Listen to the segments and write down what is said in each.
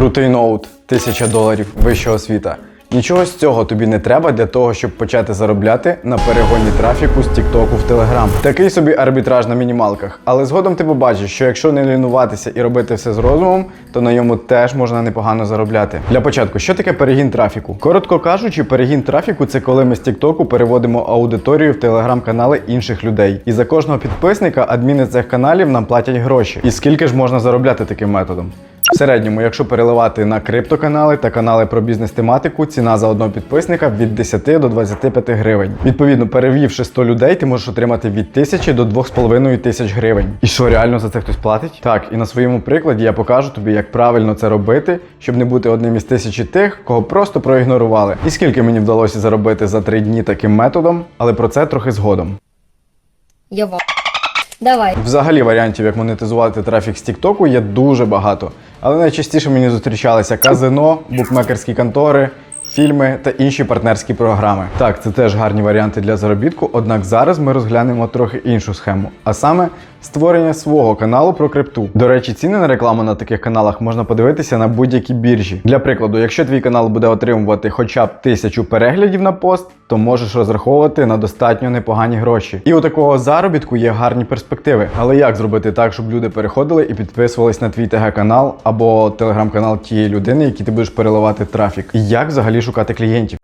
Крутий ноут, тисяча доларів, вища освіта. Нічого з цього тобі не треба для того, щоб почати заробляти на перегоні трафіку з Тіктоку в Телеграм. Такий собі арбітраж на мінімалках. Але згодом ти побачиш, що якщо не лінуватися і робити все з розумом, то на ньому теж можна непогано заробляти. Для початку, що таке перегін трафіку? Коротко кажучи, перегін трафіку це коли ми з Тіктоку переводимо аудиторію в телеграм-канали інших людей. І за кожного підписника адміни цих каналів нам платять гроші. І скільки ж можна заробляти таким методом? В середньому, якщо переливати на криптоканали та канали про бізнес-тематику, ціна за одного підписника від 10 до 25 гривень. Відповідно, перевівши 100 людей, ти можеш отримати від 1000 до 2,5 тисяч гривень. І що реально за це хтось платить? Так, і на своєму прикладі я покажу тобі, як правильно це робити, щоб не бути одним із тисячі тих, кого просто проігнорували. І скільки мені вдалося заробити за 3 дні таким методом, але про це трохи згодом. Йово. Давай. Взагалі варіантів, як монетизувати трафік з Тіктоку, є дуже багато. Але найчастіше мені зустрічалися казино, букмекерські контори, фільми та інші партнерські програми. Так, це теж гарні варіанти для заробітку, однак зараз ми розглянемо трохи іншу схему, а саме створення свого каналу про крипту. До речі, ціни на рекламу на таких каналах можна подивитися на будь-якій біржі. Для прикладу, якщо твій канал буде отримувати хоча б тисячу переглядів на пост, то можеш розраховувати на достатньо непогані гроші. І у такого заробітку є гарні перспективи. Але як зробити так, щоб люди переходили і підписувались на твій ТГ-канал або телеграм-канал тієї людини, якій ти будеш переливати трафік? І як взагалі шукати клієнтів?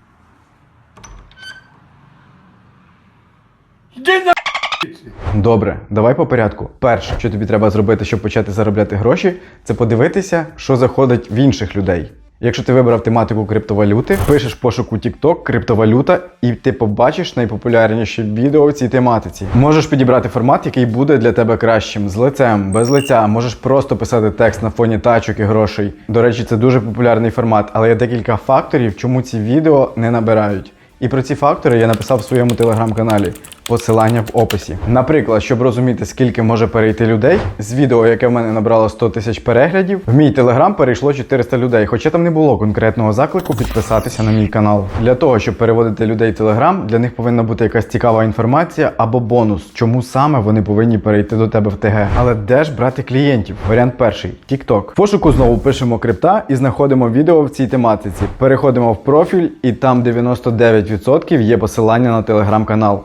Добре, давай по порядку. Перше, що тобі треба зробити, щоб почати заробляти гроші, це подивитися, що заходить в інших людей. Якщо ти вибрав тематику криптовалюти, пишеш пошуку TikTok криптовалюта, і ти побачиш найпопулярніші відео в цій тематиці. Можеш підібрати формат, який буде для тебе кращим з лицем, без лиця. Можеш просто писати текст на фоні тачок і грошей. До речі, це дуже популярний формат, але є декілька факторів, чому ці відео не набирають. І про ці фактори я написав в своєму телеграм-каналі. Посилання в описі. Наприклад, щоб розуміти, скільки може перейти людей, з відео, яке в мене набрало 100 тисяч переглядів, в мій телеграм перейшло 400 людей, хоча там не було конкретного заклику підписатися на мій канал. Для того, щоб переводити людей телеграм, для них повинна бути якась цікава інформація або бонус, чому саме вони повинні перейти до тебе в ТГ. Але де ж брати клієнтів? Варіант перший TikTok. В пошуку знову пишемо крипта і знаходимо відео в цій тематиці. Переходимо в профіль, і там 99% є посилання на телеграм-канал.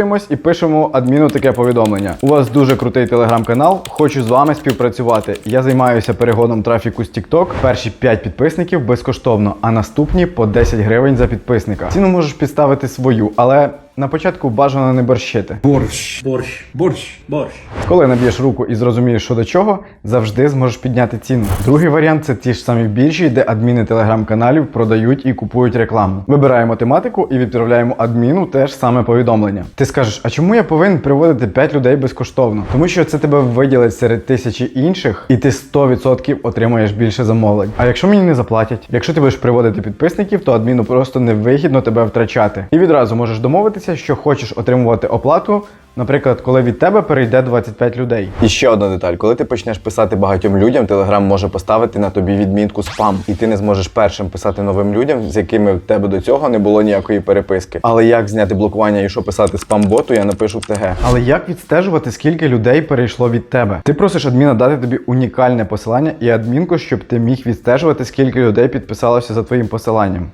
Підписуємось і пишемо адміну таке повідомлення. У вас дуже крутий телеграм-канал. Хочу з вами співпрацювати. Я займаюся перегоном трафіку з TikTok. Перші 5 підписників безкоштовно, а наступні по 10 гривень за підписника. Ціну можеш підставити свою, але на початку бажано не борщити. Борщ, борщ, борщ, борщ. Коли наб'єш руку і зрозумієш, що до чого, завжди зможеш підняти ціну. Другий варіант це ті ж самі біржі, де адміни телеграм-каналів продають і купують рекламу. Вибираємо тематику і відправляємо адміну теж саме повідомлення. Ти скажеш, а чому я повинен приводити 5 людей безкоштовно? Тому що це тебе виділить серед тисячі інших, і ти 100% отримаєш більше замовлень. А якщо мені не заплатять, якщо ти будеш приводити підписників, то адміну просто невигідно тебе втрачати. І відразу можеш домовитися, що хочеш отримувати оплату. Наприклад, коли від тебе перейде 25 людей. І ще одна деталь: коли ти почнеш писати багатьом людям, Телеграм може поставити на тобі відмітку спам, і ти не зможеш першим писати новим людям, з якими в тебе до цього не було ніякої переписки. Але як зняти блокування і що писати спам-боту, я напишу в ТГ. Але як відстежувати, скільки людей перейшло від тебе? Ти просиш адміна дати тобі унікальне посилання і адмінку, щоб ти міг відстежувати, скільки людей підписалося за твоїм посиланням.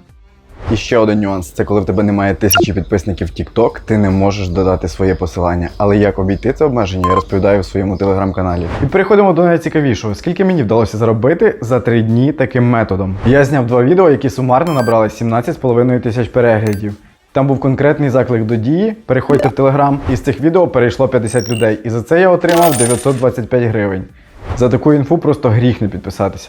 І ще один нюанс: це коли в тебе немає тисячі підписників TikTok, ти не можеш додати своє посилання. Але як обійти це обмеження, я розповідаю в своєму телеграм-каналі. І переходимо до найцікавішого: скільки мені вдалося заробити за три дні таким методом. Я зняв два відео, які сумарно набрали 17,5 тисяч переглядів. Там був конкретний заклик до дії. Переходьте в телеграм. І з цих відео перейшло 50 людей. І за це я отримав 925 гривень. За таку інфу просто гріх не підписатися.